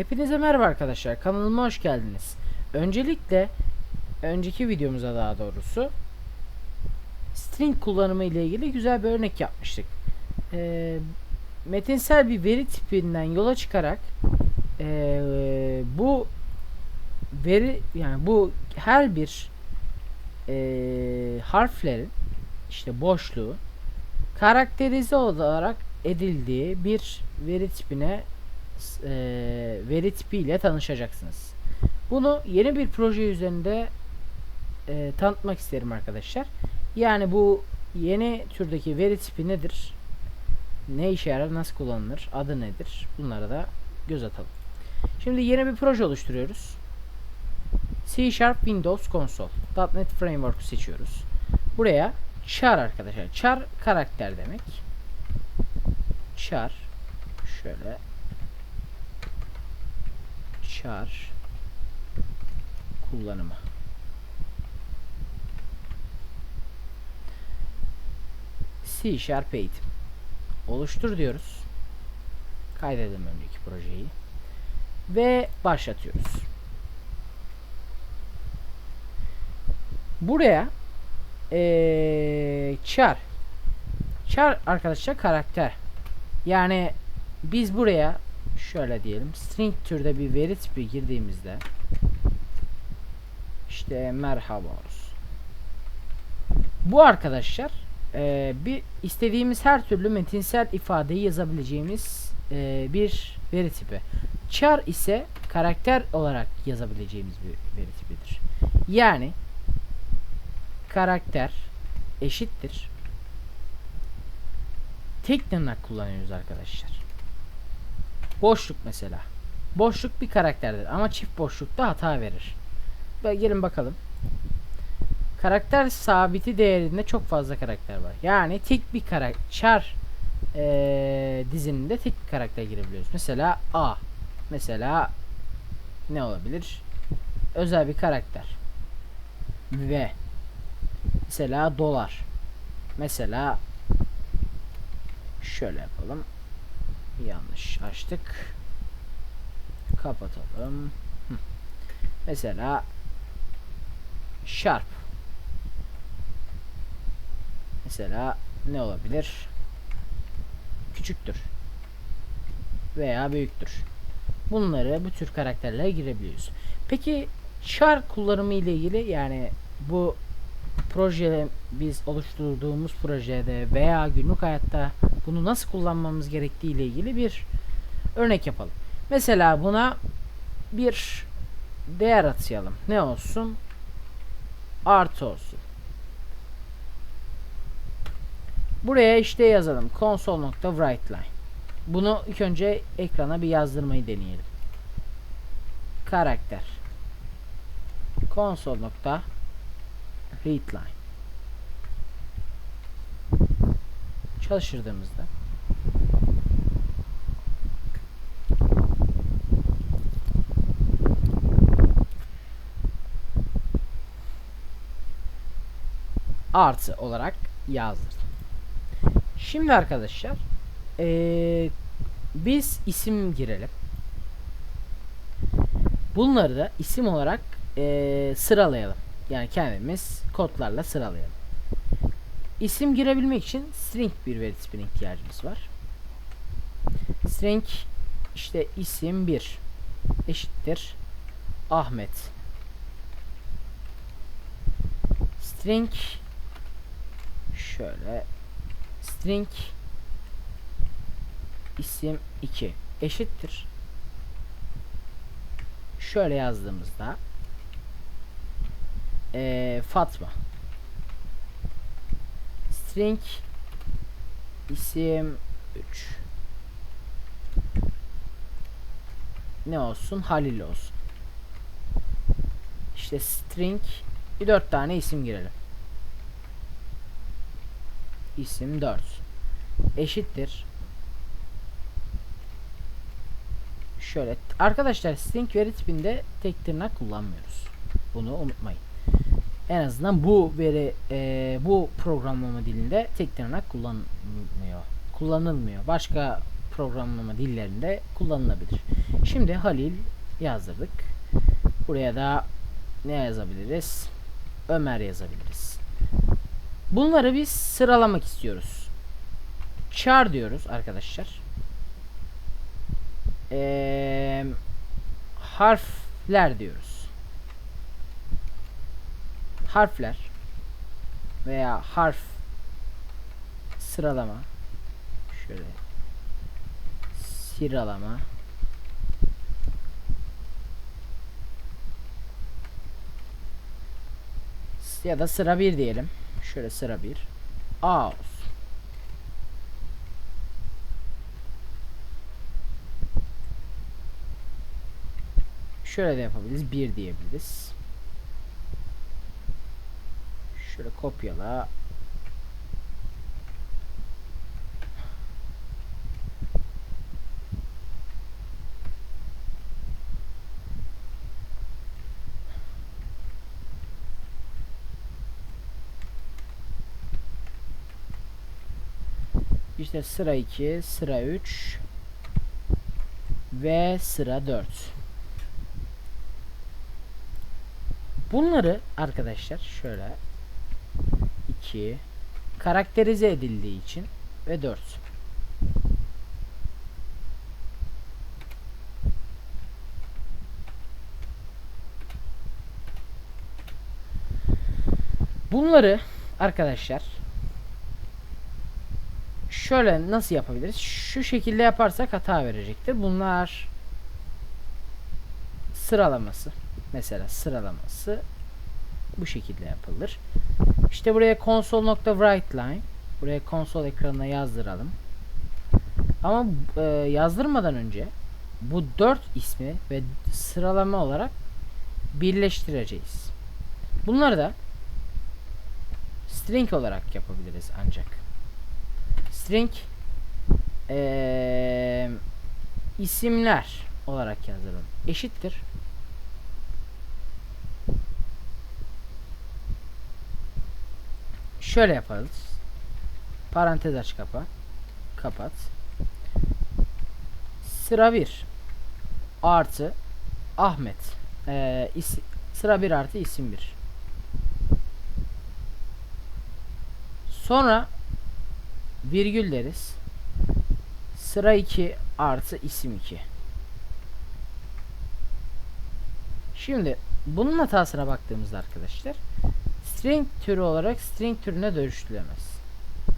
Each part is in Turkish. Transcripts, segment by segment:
Hepinize merhaba arkadaşlar. Kanalıma hoş geldiniz. Öncelikle önceki videomuza daha doğrusu string kullanımı ile ilgili güzel bir örnek yapmıştık. Ee, metinsel bir veri tipinden yola çıkarak ee, bu veri yani bu her bir ee, harflerin işte boşluğu karakterize olarak edildiği bir veri tipine e, veri tipiyle tanışacaksınız. Bunu yeni bir proje üzerinde e, tanıtmak isterim arkadaşlar. Yani bu yeni türdeki veri tipi nedir? Ne işe yarar? Nasıl kullanılır? Adı nedir? Bunlara da göz atalım. Şimdi yeni bir proje oluşturuyoruz. C Sharp Windows Console. .NET Framework'u seçiyoruz. Buraya char arkadaşlar. Char karakter demek. Char şöyle char kullanımı. C Sharp eğitim. Oluştur diyoruz. Kaydedelim önceki projeyi. Ve başlatıyoruz. Buraya eee char char arkadaşlar karakter. Yani biz buraya şöyle diyelim string türde bir veri tipi girdiğimizde işte merhaba olsun. Bu arkadaşlar eee, bir istediğimiz her türlü metinsel ifadeyi yazabileceğimiz eee, bir veri tipi. Char ise karakter olarak yazabileceğimiz bir veri tipidir. Yani karakter eşittir tek tırnak kullanıyoruz arkadaşlar. Boşluk mesela. Boşluk bir karakterdir ama çift boşlukta hata verir. Ve gelin bakalım. Karakter sabiti değerinde çok fazla karakter var. Yani tek bir karakter eee dizininde tek bir karakter girebiliyoruz. Mesela A. Mesela ne olabilir? Özel bir karakter. V. Mesela dolar. Mesela şöyle yapalım. Yanlış açtık. Kapatalım. Mesela sharp. Mesela ne olabilir? Küçüktür. Veya büyüktür. Bunları bu tür karakterlere girebiliyoruz. Peki char kullanımı ile ilgili yani bu proje biz oluşturduğumuz projede veya günlük hayatta bunu nasıl kullanmamız gerektiği ile ilgili bir örnek yapalım. Mesela buna bir değer atayalım. Ne olsun? Artı olsun. Buraya işte yazalım. console.writeLine. Bunu ilk önce ekrana bir yazdırmayı deneyelim. Karakter. console.writeLine çalıştırdığımızda artı olarak yazdırdım. Şimdi arkadaşlar eee, biz isim girelim. Bunları da isim olarak eee, sıralayalım. Yani kendimiz kodlarla sıralayalım. İsim girebilmek için string bir veri tipine ihtiyacımız var. String işte isim 1 eşittir Ahmet. String şöyle string isim 2 eşittir. Şöyle yazdığımızda ee, Fatma. String isim 3. Ne olsun? Halil olsun. İşte string bir dört tane isim girelim. İsim 4 eşittir. Şöyle arkadaşlar string veri tipinde tek tırnak kullanmıyoruz. Bunu unutmayın. En azından bu veri e, bu programlama dilinde tek tırnak kullanılmıyor. Kullanılmıyor. Başka programlama dillerinde kullanılabilir. Şimdi Halil yazdırdık. Buraya da ne yazabiliriz? Ömer yazabiliriz. Bunları biz sıralamak istiyoruz. Char diyoruz arkadaşlar. Ee, harfler diyoruz. Harfler veya harf sıralama şöyle sıralama ya da sıra 1 diyelim. Şöyle sıra 1. A olsun. Şöyle de yapabiliriz. 1 diyebiliriz. Şöyle kopyala. İşte sıra 2, sıra 3 ve sıra 4. Bunları arkadaşlar şöyle 2 karakterize edildiği için ve 4. Bunları arkadaşlar şöyle nasıl yapabiliriz? Şu şekilde yaparsak hata verecektir. Bunlar sıralaması. Mesela sıralaması bu şekilde yapılır. İşte buraya console.writeLine buraya konsol ekranına yazdıralım. Ama e, yazdırmadan önce bu 4 ismi ve sıralama olarak birleştireceğiz. Bunları da string olarak yapabiliriz ancak. String e, isimler olarak yazalım. Eşittir. Şöyle yaparız. Parantez aç kapa. Kapat. Sıra 1 artı Ahmet. Ee, is, sıra 1 artı isim 1. Sonra virgül deriz. Sıra 2 artı isim 2. Şimdi bunun hatasına baktığımızda arkadaşlar string türü olarak string türüne dönüştürülemez.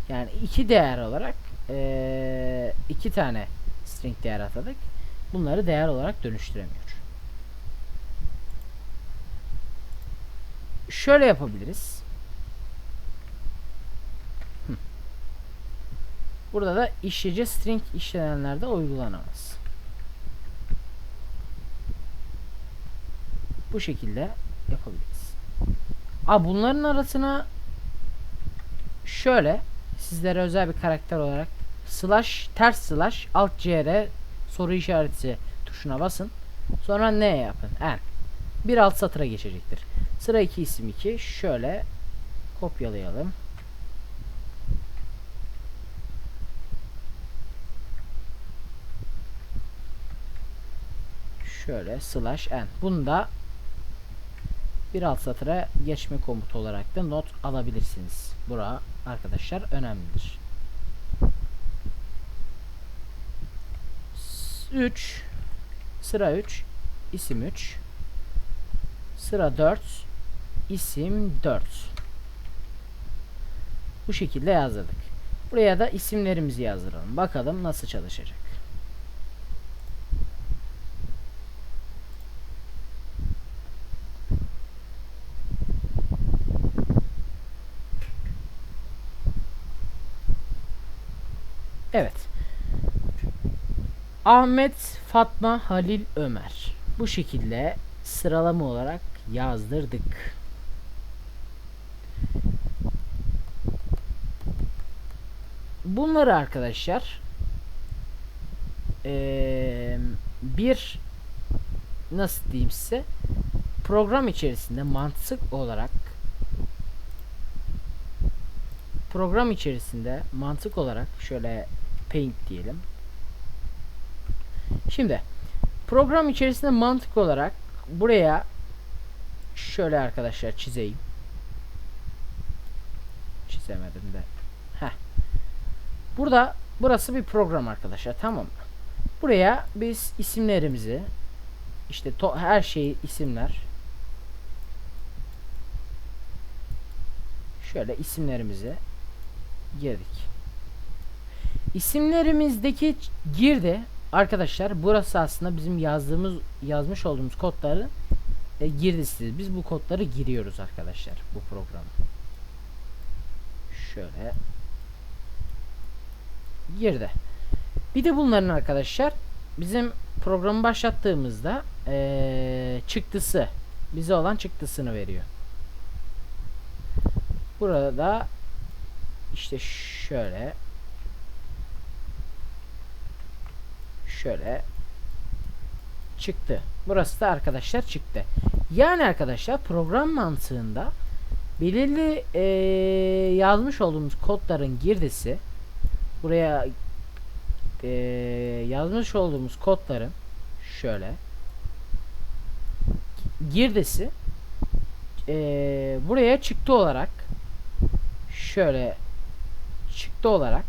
Yani iki değer olarak ee, iki tane string değer atadık. Bunları değer olarak dönüştüremiyor. Şöyle yapabiliriz. Burada da işleyece string işlenenlerde uygulanamaz. Bu şekilde yapabiliriz. A bunların arasına şöyle sizlere özel bir karakter olarak slash ters slash alt cr soru işareti tuşuna basın. Sonra ne yapın? En. Bir alt satıra geçecektir. Sıra 2 isim 2. Şöyle kopyalayalım. Şöyle slash n. Bunu da bir alt satıra geçme komutu olarak da not alabilirsiniz. Bura arkadaşlar önemlidir. 3 sıra 3 isim 3 sıra 4 isim 4 bu şekilde yazdırdık. Buraya da isimlerimizi yazdıralım. Bakalım nasıl çalışacak. Ahmet, Fatma, Halil, Ömer. Bu şekilde sıralama olarak yazdırdık. Bunları arkadaşlar eee, bir nasıl diyeyim size program içerisinde mantık olarak program içerisinde mantık olarak şöyle paint diyelim Şimdi program içerisinde mantık olarak buraya şöyle arkadaşlar çizeyim. Çizemedim de. Heh. Burada burası bir program arkadaşlar tamam mı? Buraya biz isimlerimizi işte her şey isimler şöyle isimlerimizi girdik. İsimlerimizdeki girdi arkadaşlar burası aslında bizim yazdığımız yazmış olduğumuz kodların e, girdisi. Biz bu kodları giriyoruz arkadaşlar bu programa. Şöyle girdi. Bir de bunların arkadaşlar bizim programı başlattığımızda eee, çıktısı bize olan çıktısını veriyor. Burada da işte şöyle şöyle çıktı. Burası da arkadaşlar çıktı. Yani arkadaşlar program mantığında belirli eee, yazmış olduğumuz kodların girdisi buraya eee, yazmış olduğumuz kodların şöyle girdisi eee, buraya çıktı olarak şöyle çıktı olarak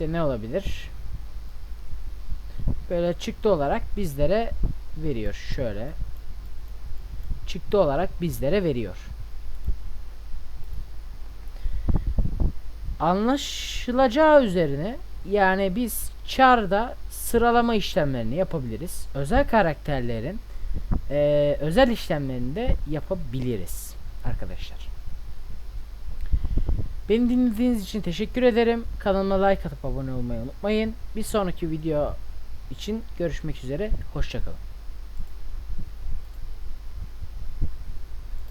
işte ne olabilir? Böyle çıktı olarak bizlere veriyor. Şöyle çıktı olarak bizlere veriyor. Anlaşılacağı üzerine yani biz char'da sıralama işlemlerini yapabiliriz. Özel karakterlerin eee, özel işlemlerini de yapabiliriz arkadaşlar. Beni dinlediğiniz için teşekkür ederim. Kanalıma like atıp abone olmayı unutmayın. Bir sonraki video için görüşmek üzere. Hoşçakalın.